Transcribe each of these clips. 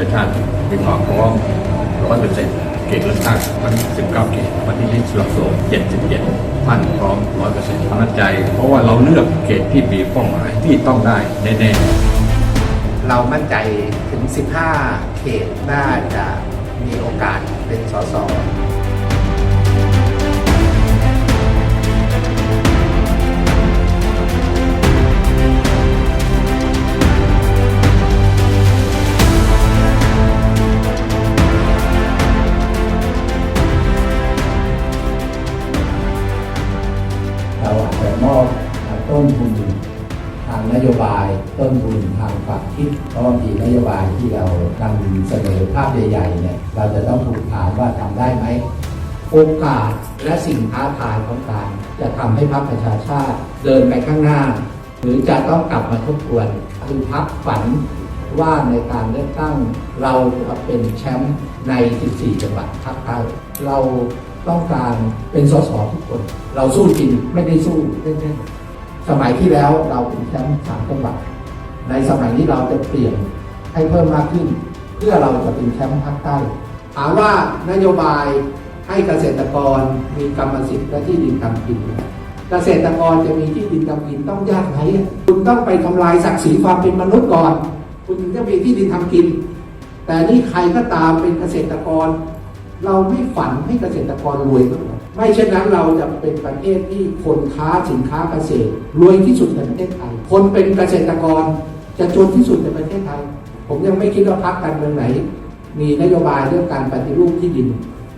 ประชาติมีความพร้อมร้อยเปอร์เซ็นต์เขตเลือกตั้งวันที่สิบเก้าเขตวันที่ลิสต์ลำโซเจ็ดสิบเจ็ดมั่นพร้อมร้อยเปอร์เซ็นต์มั่นใจ เพราะว่าเราเลือกเขตที่มีเป้าหมายที่ต้องได้แน่ๆ เรามั่นใจถึง 15 เขตน่าจะมีโอกาสเป็นสส เราอาจจะมอบต้นทุนทางนโยบาย ต้นทุนทางความคิดเพราะบางทีนโยบายที่เรานำเสนอภาพใหญ่ๆเนี่ยเราจะต้องถูกถามว่าทำได้ไหมโอกาสและสิ่งท้าทายของการจะทำให้พรรคประชาชาติเดินไปข้างหน้า หรือจะต้องกลับมาทบทวนคือพรรคฝันว่าในการเลือกตั้งเราจะเป็นแชมป์ใน 14 จังหวัดภาคใต้เรา ต้องการเป็นสสทุกคน เราสู้จริงไม่ได้สู้เล่นๆสมัยที่แล้วเราเป็นแชมป์สามจังหวัดในสมัยนี้เราจะเปลี่ยนให้เพิ่มมากขึ้น เพื่อเราจะเป็นแชมป์ภาคใต้ถามว่านโยบายให้เกษตรกรมีกรรมสิทธิ์และที่ดินทำกิน เกษตรกรจะมีที่ดินทำกินต้องยากไหมคุณต้องไปทำลายศักดิ์ศรีความเป็นมนุษย์ก่อน คุณถึงจะมีที่ดินทำกิน แต่นี่ใครก็ตามเป็นเกษตรกร เราไม่ฝันให้เกษตรกรรวยมากกว่าไม่เช่นนั้นเราจะเป็นประเทศที่คนค้าสินค้าเกษตร รวยที่สุดในประเทศไทย คนเป็นเกษตรกรจะจนที่สุดในประเทศไทย ผมยังไม่คิดว่าพรรคการเมืองไหน มีนโยบายเรื่องการปฏิรูปที่ดิน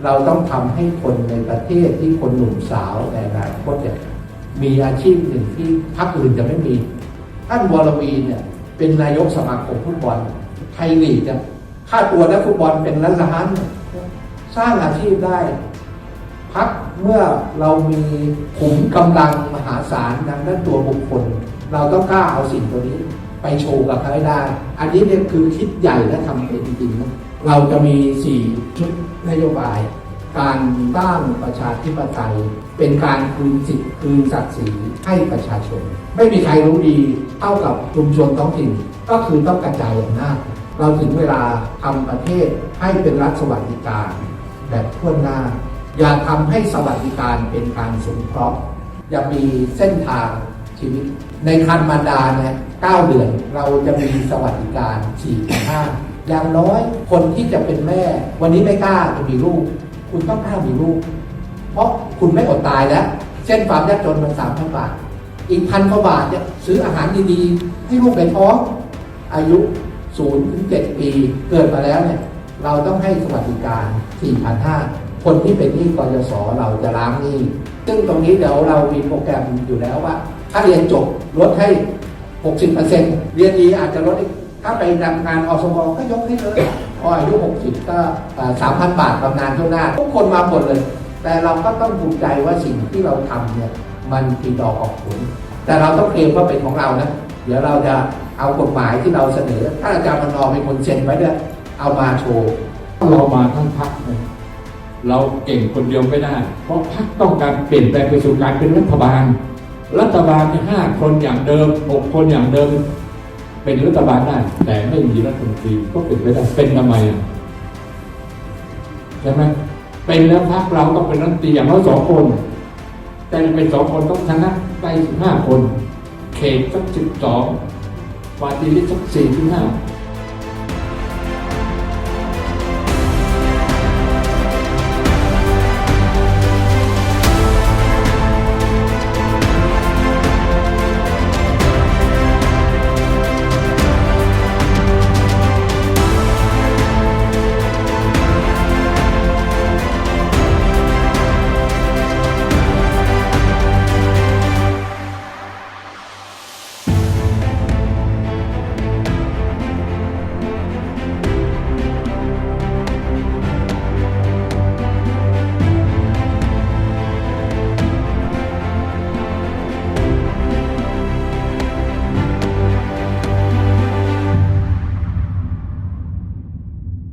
เราต้องทำให้คนในประเทศที่คนหนุ่มสาวในอนาคตเนี่ยมีอาชีพหนึ่งที่พรรคอื่นจะไม่มี ท่านวรวีเนี่ยเป็นนายกสมาคมฟุตบอลไทยลีกเนี่ยค่าตัวนักฟุตบอลเป็นล้านล้าน สร้างอาชีพได้ พักเมื่อเรามีขุมกำลังมหาศาลทางด้านตัวบุคคล เราต้องกล้าเอาสิ่งตัวนี้ไปโชว์กับเขาให้ได้ อันนี้เนี่ยคือคิดใหญ่และทำเป็นจริงๆเราจะมีสี่ชุดนโยบาย การสร้างประชาธิปไตย เป็นการคืนสิทธิ์คืนศักดิ์ศรีให้ประชาชน ไม่มีใครรู้ดีเท่ากับชุมชนท้องถิ่น ก็คือต้องกระจายอำนาจเราถึงเวลาทำประเทศให้เป็นรัฐสวัสดิการ แบบทั่วหน้า อย่าทำให้สวัสดิการเป็นการสงเคราะห์อย่ามีเส้นทางชีวิต ในคันมารดาเนี่ยเก้าเดือนเราจะมีสวัสดิการ4ี่ห้าอย่างน้อยคนที่จะเป็นแม่ วันนี้ไม่กล้าจะมีลูก คุณต้องกล้ามีลูก เพราะคุณไม่อดตายแล้วเส้นความยากจนมันสามพันบาท อีกพันกว่าบาทเนี่ยซื้ออาหารดีๆ ให้ลูกในท้อง อายุ0ถึง7ปีเกิดมาแล้วเนี่ย เราต้องให้สวัสดิการ 4,500 คนที่เป็นหนี้กยศเราจะล้างหนี้ ซึ่งตรงนี้เดี๋ยวเรามีโปรแกรมอยู่แล้วว่า ถ้าเรียนจบลดให้ 60%เรียนดีอาจจะลดอีกถ้าไปทำงานอสมก็ยกให้เลยพออายุ 60 ก็สามพันบาทบำนาญเท่าหน้า ทุกคนมาหมดเลย แต่เราก็ต้องภูมิใจว่าสิ่งที่เราทำเนี่ยมันปีดอกออกผล แต่เราต้องเคลมว่าเป็นของเรานะ เดี๋ยวเราจะเอากฎหมายที่เราเสนอถ้าอาจารย์มนอเป็นคนเซ็นไว้เนี่ย เอามาโชว์เรามาทั้งพักเลยเราเก่งคนเดียวไม่ได้ เพราะพักต้องการเปลี่ยนแปลงไปสู่การเป็นรัฐบาล รัฐบาลห้าคนอย่างเดิมหกคนอย่างเดิม เป็นรัฐบาลได้ แต่ไม่มีรัฐมนตรีก็เป็นไปได้เป็นทำไมอะใช่ไหมเป็นแล้วพักเราต้องเป็นรัฐมนตรีอย่างน้อยสองคน แต่เป็นสองคนต้องชนะได้สิบห้าคน เขตสักสิบสองปาร์ตี้ลิสต์สักสี่ถึงห้า